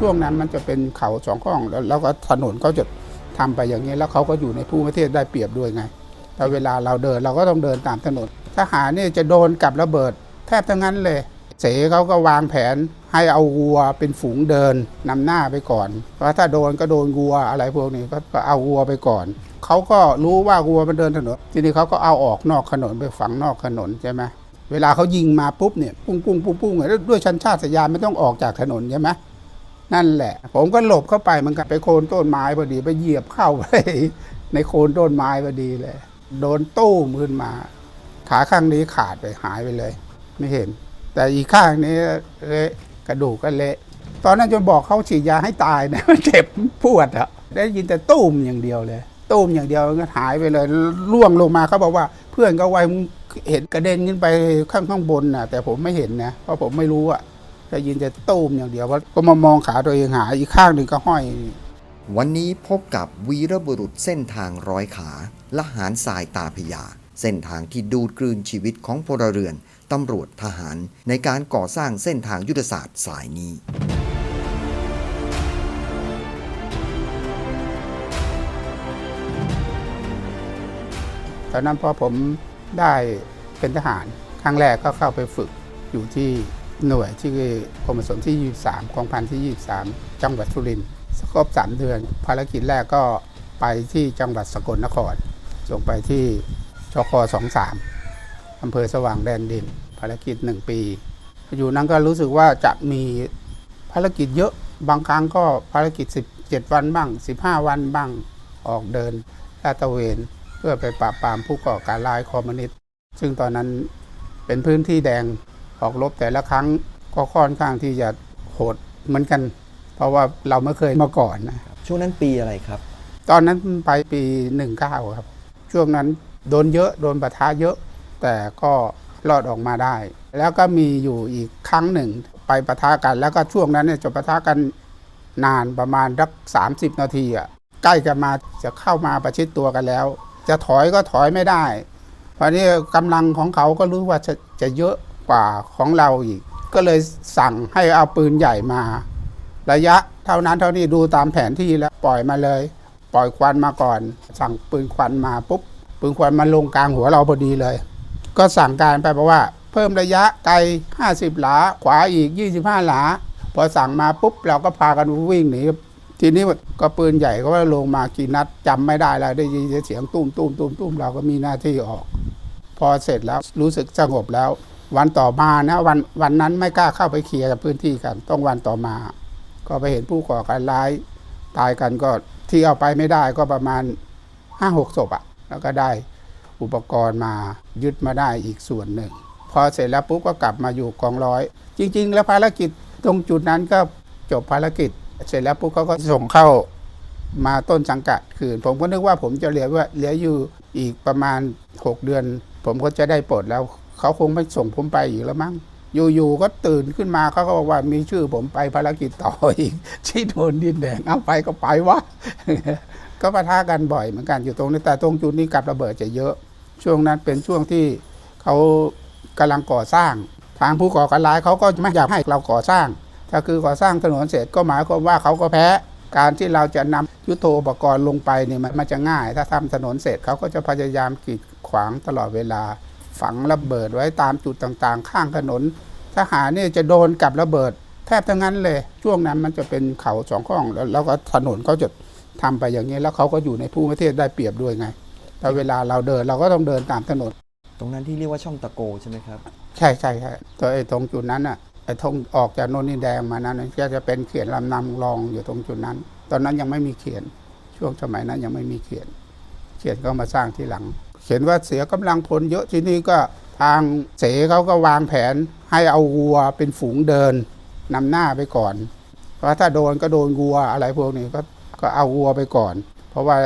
ช่วงนั้นมันจะเป็นเขาสองข้องแล้วแล้วก็ถนนก็จะทำไปอย่างนี้แล้วเขาก็อยู่ในภูมิประเทศได้เปรียบด้วยไง แต่เวลาเราเดินเราก็ต้องเดินตามถนนทหารเนี่ยจะโดนกับระเบิด แทบทั้งนั้นเลย เสเขาก็วางแผนให้เอาวัวเป็นฝูงเดินนำหน้าไปก่อน เพราะถ้าโดนก็โดนวัวอะไรพวกนี้ก็เอาวัวไปก่อนเขาก็รู้ว่าวัวมันเดินถนน ทีนี้เขาก็เอาออกนอกถนนไปฝังนอกถนนใช่ไหมเวลาเขายิงมาปุ๊บเนี่ยปุ้งปุ้งปุ้งปุ้งแล้วด้วยชันชาติสยานไม่ต้องออกจากถนนใช่ไหม นั่นแหละ ผมก็หลบเข้าไปมันก็ไปโคนต้นไม้พอดีไปเหยียบเข้าไปในโคนต้นไม้พอดีเลย โดนตู้มึนมา ขาข้างนี้ขาดไปหายไปเลย ไม่เห็น แต่อีกข้างนี้เละกระดูกก็เละ ตอนนั้นจนบอกเขาฉีดยาให้ตายนะมันเจ็บปวดอะได้ยินแต่ตุ้มอย่างเดียวเลยตุ้มอย่างเดียวก็หายไปเลยล่วงลงมาเขาบอกว่าเพื่อนก็ไวเห็นกระเด็นขึ้นไปข้างข้างบนน่ะแต่ผมไม่เห็นนะเพราะผมไม่รู้อะ ได้ยินแต่ตุ้มอย่างเดียวเพราะก็มามองขาตัวเองหายอีกข้างหนึ่งก็ห้อย วันนี้พบกับวีรบุรุษเส้นทางร้อยขาละหารทรายตาพยา เส้นทางที่ดูดกลืนชีวิตของพลเรือนตำรวจทหารในการก่อสร้างเส้นทางยุทธศาสตร์สายนี้ตอนนั้นพอผมได้เป็นทหารครั้งแรกก็เข้าไปฝึกอยู่ที่ หน่วยที่กรมผสมที่ 23กองพันที่ 23 จังหวัดสุรินทร์สกบสามเดือน ภารกิจแรกก็ไปที่จังหวัดสกลนคร ส่งไปที่ชค23อำเภอสว่างแดนดิน ภารกิจ 1 ปี อยู่นั้นก็รู้สึกว่าจะมีภารกิจเยอะบางครั้งก็ภารกิจ 17 วันบ้าง 15 วันบ้างออกเดินลาดตระเวนเพื่อไปปราบปรามผู้ก่อการร้ายคอมมิวนิสต์ซึ่งตอนนั้นเป็นพื้นที่แดง ออกรบแต่ละครั้งก็ค่อนข้างที่จะโหดเหมือนกัน เพราะว่าเราไม่เคยมาก่อนนะช่วงนั้นปีอะไรครับ ตอนนั้นไปปี 19 ครับ ช่วงนั้นโดนเยอะโดนปะทะเยอะ แต่ก็รอดออกมาได้ แล้วก็มีอยู่อีกครั้งหนึ่งไปปะทะกัน แล้วก็ช่วงนั้นเนี่ยจะปะทะกันนานประมาณสัก30นาทีอะใกล้จะมาจะเข้ามาประชิดตัวกันแล้ว จะถอยก็ถอยไม่ได้ เพราะนี่กำลังของเขาก็รู้ว่าจะจะเยอะ กว่าของเราอีก ก็เลยสั่งให้เอาปืนใหญ่มา ระยะเท่านั้นเท่านี้ดูตามแผนที่แล้วปล่อยมาเลย ปล่อยควันมาก่อน สั่งปืนควันมาปุ๊บปืนควันมาลงกลางหัวเราพอดีเลย ก็สั่งการไปบอกว่า เพิ่มระยะไกล 50 หลา ขวาอีก 25 หลา พอสั่งมาปุ๊บเราก็พากันวิ่งหนีทีนี้ก็ปืนใหญ่ก็ว่าลงมากี่นัดจำไม่ได้แล้วได้ยินเสียงตุ้มตุ้มตุ้มตุ้มเราก็มีหน้าที่ออก พอเสร็จแล้วรู้สึกสงบแล้ว วันต่อมานะวันวันนั้นไม่กล้าเข้าไปเคลียร์กับพื้นที่กัน ต้องวันต่อมา ก็ไปเห็นผู้ก่อการร้ายตายกันก็ที่เอาไปไม่ได้ก็ประมาณห้าหกศพอะแล้วก็ได้อุปกรณ์มายึดมาได้อีกส่วนหนึ่ง พอเสร็จแล้วปุ๊บก็กลับมาอยู่กองร้อย จริง ๆ แล้วภารกิจตรงจุดนั้นก็จบภารกิจ เสร็จแล้วปุ๊บเขาก็ส่งเข้ามาต้นสังกัดคืน ผมก็นึกว่าผมจะเหลือว่าเหลืออยู่อีกประมาณ 6 เดือน ผมก็จะได้ปลดแล้ว เขาคงไม่ส่งผมไปอีกแล้วมั้งอยู่ๆก็ตื่นขึ้นมาเขาก็บอกว่ามีชื่อผมไปภารกิจต่ออีกที่โดนดินแดงเอาไปก็ไปวะก็ปะทะกันบ่อยเหมือนกันอยู่ตรงนี้แต่ตรงจุดนี้กับระเบิดจะเยอะ ช่วงนั้นเป็นช่วงที่เขากำลังก่อสร้าง ทางผู้ก่อการร้ายเขาก็ไม่อยากให้เราก่อสร้าง ถ้าคือก่อสร้างถนนเสร็จก็หมายความว่าเขาก็แพ้การที่เราจะนำยุโทโธปกรณ์ลงไปเนี่ยมันมันจะง่าย ถ้าทำถนนเสร็จเขาก็จะพยายามกีดขวางตลอดเวลา ฝังระเบิดไว้ตามจุดต่างๆ ข้างถนน ทหารเนี่ยจะโดนกับระเบิด แทบทั้งนั้นเลย ช่วงนั้นมันจะเป็นเขาสองข้องแล้วแล้วก็ถนนเขาจะทำไปอย่างนี้ แล้วเขาก็อยู่ในภูมิประเทศได้เปรียบด้วยไง แต่เวลาเราเดินเราก็ต้องเดินตามถนน ตรงนั้นที่เรียกว่าช่องตะโกใช่ไหมครับ ใช่ใช่ใช่ตัวไอ้ตรงจุดนั้นอะไอ้ทงออกจากโนนนินแดงมานั้นก็จะเป็นเขียนลำนำรองอยู่ตรงจุดนั้น ตอนนั้นยังไม่มีเขียนช่วงสมัยนั้นยังไม่มีเขียน เขียนก็มาสร้างทีหลัง เขียนว่าเสียกำลังพลเยอะที่นี้ก็ทางเสเขาก็วางแผนให้เอาวัวเป็นฝูงเดินนำหน้าไปก่อน เพราะถ้าโดนก็โดนวัวอะไรพวกนี้ก็ก็เอาวัวไปก่อน เพราะว่า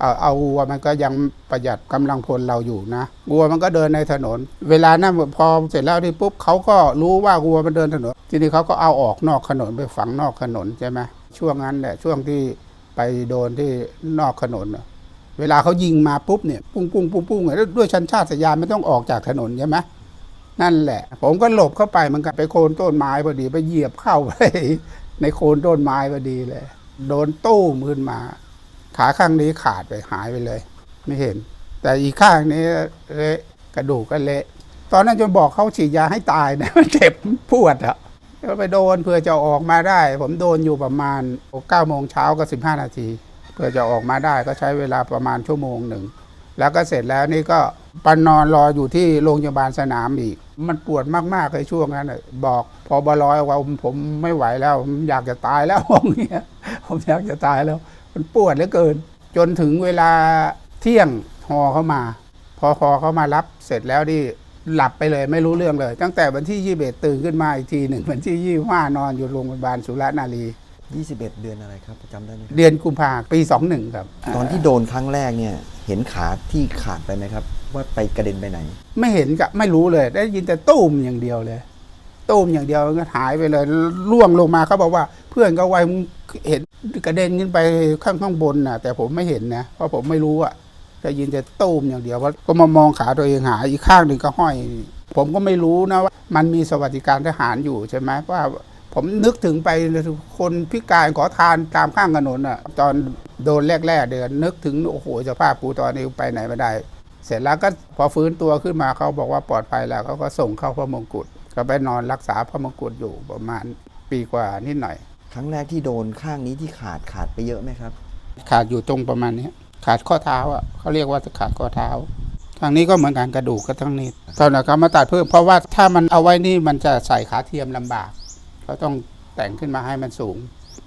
เอาเอาวัวมันก็ยังประหยัดกำลังพลเราอยู่นะวัวมันก็เดินในถนน เวลานั้นพอเสร็จแล้วที่ปุ๊บเขาก็รู้ว่าวัวมันเดินถนน ทีนี้เขาก็เอาออกนอกถนนไปฝังนอกถนนใช่ไหมช่วงนั้นแหละช่วงที่ไปโดนที่นอกถนน เวลาเขายิงมาปุ๊บเนี่ยปุ้งปุ้งปุ้งปุ้งแล้วด้วยชันชาติสยานไม่ต้องออกจากถนนใช่ไหมนั่นแหละ ผมก็หลบเข้าไปมันก็ไปโคนต้นไม้พอดีไปเหยียบเข้าไปในโคนต้นไม้พอดีเลย โดนตู้มขึ้นมา ขาข้างนี้ขาดไปหายไปเลย ไม่เห็น แต่อีกข้างนี้เละกระดูกก็เละ ตอนนั้นจนบอกเขาฉีดยาให้ตายนะมันเจ็บปวดอะก็ไปโดนเพื่อจะออกมาได้ ผมโดนอยู่ประมาณ9โมงเช้าก็15นาที เพื่อจะออกมาได้ก็ใช้เวลาประมาณชั่วโมงหนึ่ง แล้วก็เสร็จแล้วนี่ก็ปนอนรออยู่ที่โรงพยาบาลสนามอีก มันปวดมากๆเลยช่วงนั้นบอกพอบลอยว่าผมไม่ไหวแล้วผมอยากจะตายแล้วองเงี้ยผมอยากจะตายแล้ว มันปวดเหลือเกิน จนถึงเวลาเที่ยงหอเข้ามา พอหอเข้ามารับเสร็จแล้วนี่หลับไปเลยไม่รู้เรื่องเลย ตั้งแต่วันที่ยี่เบตื่นขึ้นมาอีกทีหนึ่งวันที่ยี่ห้านอนอยู่โรงพยาบาลสุรนารี 21 เดือนอะไรครับจำได้ไหมครับเดือนกุมภาปีสองหนึ่งครับตอนที่โดนครั้งแรกเนี่ยเห็นขาที่ขาดไปไหมครับ ว่าไปกระเด็นไปไหน ไม่เห็นกับไม่รู้เลย ได้ยินแต่ตุ้มอย่างเดียวเลยตุ้มอย่างเดียวมันก็หายไปเลยล่วงลงมาเขาบอกว่า เพื่อนก็ไวมึงเห็นกระเด็นขึ้นไปข้างข้างบนน่ะ แต่ผมไม่เห็นนะเพราะผมไม่รู้อะได้ยินแต่ตุ้มอย่างเดียวว่าก็มามองขาตัวเองหายอีกข้างหนึ่งก็ห้อย ผมก็ไม่รู้นะว่า มันมีสวัสดิการทหารอยู่ใช่ไหมว่า ผมนึกถึงไปคนพิการขอทานตามข้างถนนอะ ตอนโดนแรก ๆ เดือนนึกถึงโอ้โหสภาพกูตอนนี้ไปไหนไม่ได้ เสร็จแล้วก็พอฟื้นตัวขึ้นมาเขาบอกว่าปลอดภัยแล้วเขาก็ส่งเข้าพระมงกุฎก็ไปนอนรักษาพระมงกุฎอยู่ประมาณปีกว่านิดหน่อย ครั้งแรกที่โดนข้างนี้ที่ขาดขาดไปเยอะไหมครับ ขาดอยู่ตรงประมาณนี้ขาดข้อเท้าอะเขาเรียกว่าขาดข้อเท้าทางนี้ก็เหมือนกันกระดูกก็ทั้งนี้ตอนนั้นเขามาตัดเพิ่มเพราะว่าถ้ามันเอาไว้นี่มันจะใส่ขาเทียมลำบาก เขาต้องแต่งขึ้นมาให้มันสูง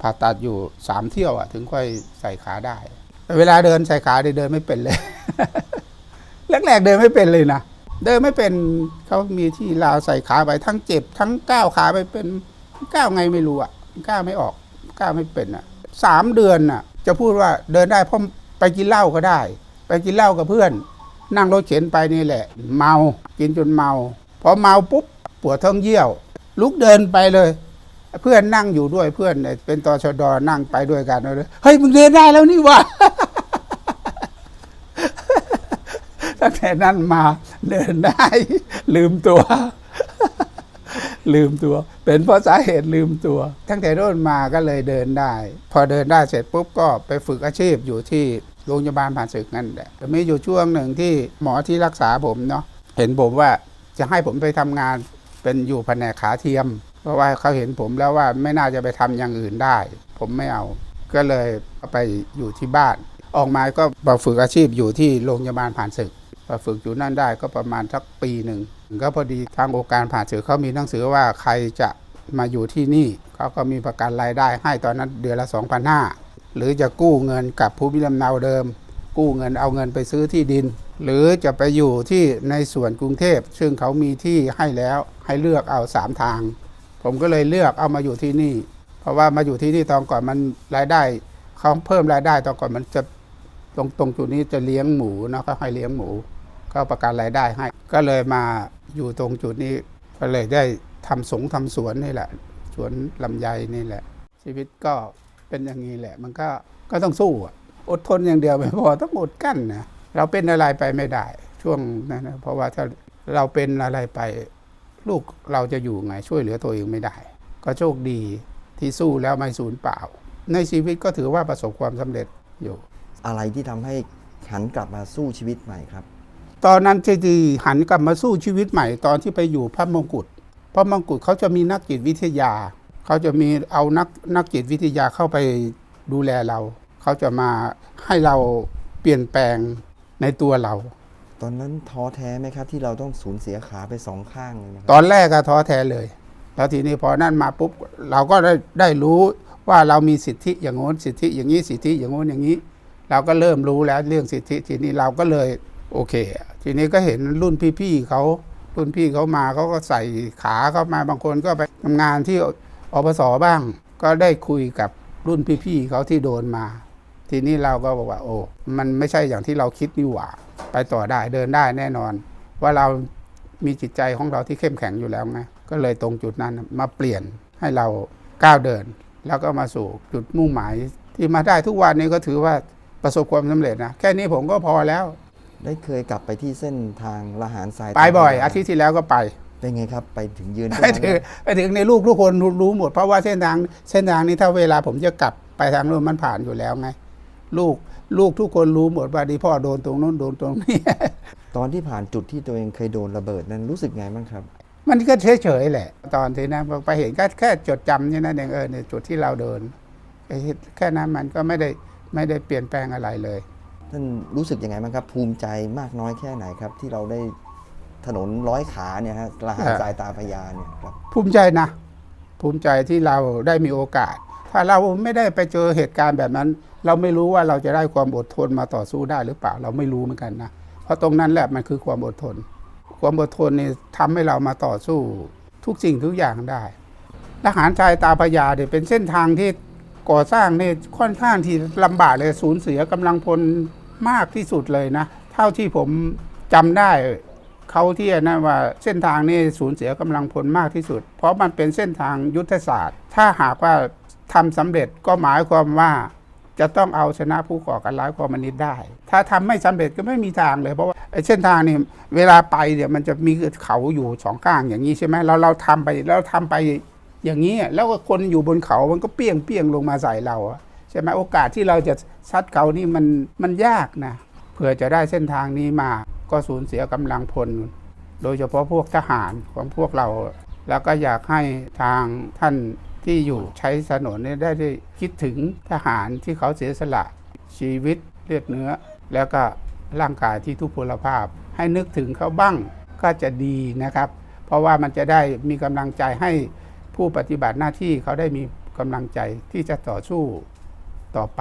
ผ่าตัดอยู่สามเที่ยวอะ ถึงค่อยใส่ขาได้ แต่เวลาเดินใส่ขาเดินไม่เป็นเลยแรกๆเดินไม่เป็นเลยนะเดินไม่เป็นเขามีที่ลาวใส่ขาไปทั้งเจ็บ ทั้งก้าวขาไปเป็นก้าวไงไม่รู้อะก้าวไม่ออกก้าวไม่เป็นอะสามเดือนอะ จะพูดว่าเดินได้เพราะไปกินเหล้าก็ได้ ไปกินเหล้ากับเพื่อน นั่งรถเข็นไปนี่แหละ เมากินจนเมาพอเมาปุ๊บปวดท้องเยี่ยว ลุกเดินไปเลย เพื่อนนั่งอยู่ด้วยเพื่อนเป็นตชดนั่งไปด้วยกันเลยเฮ้ยมึงเดินได้แล้วนี่วะตั้งแต่นั้นมาเดินได้ ลืมตัว ลืมตัว เป็นเพราะสาเหตุลืมตัว ตั้งแต่ต้นมาก็เลยเดินได้ พอเดินได้เสร็จปุ๊บก็ไปฝึกอาชีพอยู่ที่โรงพยาบาลผ่านศึกนั่นแหละแต่มีอยู่ช่วงหนึ่งที่หมอที่รักษาผมเนาะเห็นผมว่าจะให้ผมไปทำงาน เป็นอยู่แผนกขาเทียม เพราะว่าเขาเห็นผมแล้วว่าไม่น่าจะไปทำอย่างอื่นได้ ผมไม่เอา ก็เลยเไปอยู่ที่บ้าน ออกมาก็มาฝึกอาชีพอยู่ที่โรงพยาบาลผ่านศึกฝึกอยู่นั่นได้ก็ประมาณสักปีหนึ่งก็พอดีทางองค์การผ่านสื่อเขามีหนังสือว่าใครจะมาอยู่ที่นี่เขาก็มีประกันรายได้ให้ตอนนั้นเดือนละ 2,500หรือจะกู้เงินกับภูมิลำเนาเดิม กู้เงินเอาเงินไปซื้อที่ดิน หรือจะไปอยู่ที่ในส่วนกรุงเทพ ซึ่งเขามีที่ให้แล้วให้เลือกเอาสามทาง ผมก็เลยเลือกเอามาอยู่ที่นี่ เพราะว่ามาอยู่ที่นี่ตอนก่อนมันรายได้เขาเพิ่มรายได้ตอนก่อนมันจะตรงตรงจุดนี้จะเลี้ยงหมูนะก็ให้เลี้ยงหมู ก็ประกันรายได้ให้ ก็เลยมาอยู่ตรงจุดนี้ก็เลยได้ทำสงทำสวนนี่แหละ สวนลำไยนี่แหละ ชีวิตก็เป็นอย่างนี้แหละ มันก็ก็ต้องสู้อะอดทนอย่างเดียวไม่พอต้องอดกั้นนะ เราเป็นอะไรไปไม่ได้ ช่วงนั้นนะเพราะว่าถ้าเราเป็นอะไรไปลูกเราจะอยู่ไงช่วยเหลือตัวเองไม่ได้ ก็โชคดีที่สู้แล้วไม่สูญเปล่า ในชีวิตก็ถือว่าประสบความสำเร็จอยู่ อะไรที่ทำให้หันกลับมาสู้ชีวิตใหม่ครับ ตอนนั้นที่ดีหันกลับมาสู้ชีวิตใหม่ ตอนที่ไปอยู่พระมงกุฎพระมงกุฎเขาจะมีนักจิตวิทยา เขาจะมีเอานักนักจิตวิทยาเข้าไปดูแลเรา เขาจะมาให้เราเปลี่ยนแปลง ในตัวเรา ตอนนั้นท้อแท้ไหมครับ ที่เราต้องสูญเสียขาไปสองข้างเลยนะคตรับอนแรกก็ท้อแท้เลย แล้วทีนี้พอนั่นมาปุ๊บเราก็ได้ได้รู้ว่าเรามีสิทธิอย่างโน้นสิทธิอย่างนี้สิทธิอย่างโน้นอย่างนี้ เราก็เริ่มรู้แล้วเรื่องสิทธิทีนี้เราก็เลยโอเค ทีนี้ก็เห็นรุ่นพี่ๆเขารุ่นพี่เขามาเขาก็ใส่ขาเข้ามาบางคนก็ไปทำงานที่อปสบ้าง ก็ได้คุยกับรุ่นพี่ๆเขาที่โดนมา ทีนี้เราก็บอกว่า โอ้ มันไม่ใช่อย่างที่เราคิดนี่หว่า ไปต่อได้เดินได้แน่นอน ว่าเรามีจิตใจของเราที่เข้มแข็งอยู่แล้วไงก็เลยตรงจุดนั้นมาเปลี่ยนให้เราก้าวเดิน แล้วก็มาสู่จุดมุ่งหมาย ที่มาได้ทุกวันนี้ก็ถือว่าประสบความสำเร็จนะแค่นี้ผมก็พอแล้ว ได้เคยกลับไปที่เส้นทางละหารทรายไปบ่อยตอาทิตย์ที่แล้วก็ไปเป็นไงครับ ไปถึงยืนไปถึงไปถึงในลูกทุกคนรู้หมดเพราะว่าเส้นทางเส้นทางนี้ถ้าเวลาผมจะกลับไปทางนู้นมันผ่านอยู่แล้วไง ลูกลูกทุกคนรู้หมดว่าดีพ่อโดนตรงนู้นโดนตรงนี้ ตอนที่ผ่านจุดที่ตัวเองเคยโดนระเบิดนั้นรู้สึกไงบ้างครับ มันก็เฉยๆแหละ ตอนที่นั้นไปเห็นก็แค่จดจำนี่นั่นเองเออในจุดที่เราเดินไอ้แค่นั้นมันก็ไม่ได้ไม่ได้เปลี่ยนแปลงอะไรเลยท่านรู้สึกยังไงบ้างครับ ภูมิใจมากน้อยแค่ไหนครับ ที่เราได้ถนนร้อยขาเนี่ยฮะละหารเอ่อสายตาพญาเนี่ยครับ ภูมิใจนะ ภูมิใจที่เราได้มีโอกาส ถ้าเราไม่ได้ไปเจอเหตุการณ์แบบนั้น เราไม่รู้ว่าเราจะได้ความอดทนมาต่อสู้ได้หรือเปล่าเราไม่รู้เหมือนกันนะเพราะตรงนั้นแหละมันคือความอดทน ความอดทนนี่ทำให้เรามาต่อสู้ทุกสิ่งทุกอย่างได้ทหารชายตาพญาเนี่ยเป็นเส้นทางที่ก่อสร้างเนี่ยค่อนข้างที่ลำบากเลยสูญเสียกำลังพลมากที่สุดเลยนะ เท่าที่ผมจำได้เขาที่นะว่าเส้นทางนี้สูญเสียกำลังพลมากที่สุด เพราะมันเป็นเส้นทางยุทธศาสตร์ ถ้าหากว่า ทำสำเร็จก็หมายความว่าจะต้องเอาชนะผู้ก่อการร้ายคอมมิวนิสต์ได้ ถ้าทำไม่สำเร็จก็ไม่มีทางเลย เพราะว่าไอ้เส้นทางนี่เวลาไปเนี่ยมันจะมีเขาอยู่สองข้างอย่างนี้ใช่ไหมเราเราทำไปเราทำไปอย่างนี้ แล้วก็คนอยู่บนเขามันก็เปี้ยงเปี้ยงลงมาใส่เราใช่ไหมโอกาสที่เราจะซัดเขานี่มันมันยากนะเพื่อจะได้เส้นทางนี้มาก็สูญเสียกำลังพล โดยเฉพาะพวกทหารของพวกเรา แล้วก็อยากให้ทางท่าน ที่อยู่ใช้ถนนเนี่ยได้ได้คิดถึงทหารที่เขาเสียสละชีวิตเลือดเนื้อ แล้วก็ร่างกายที่ทุพพลภาพ ให้นึกถึงเขาบ้างก็จะดีนะครับ เพราะว่ามันจะได้มีกำลังใจให้ผู้ปฏิบัติหน้าที่เขาได้มีกำลังใจที่จะต่อสู้ต่อไป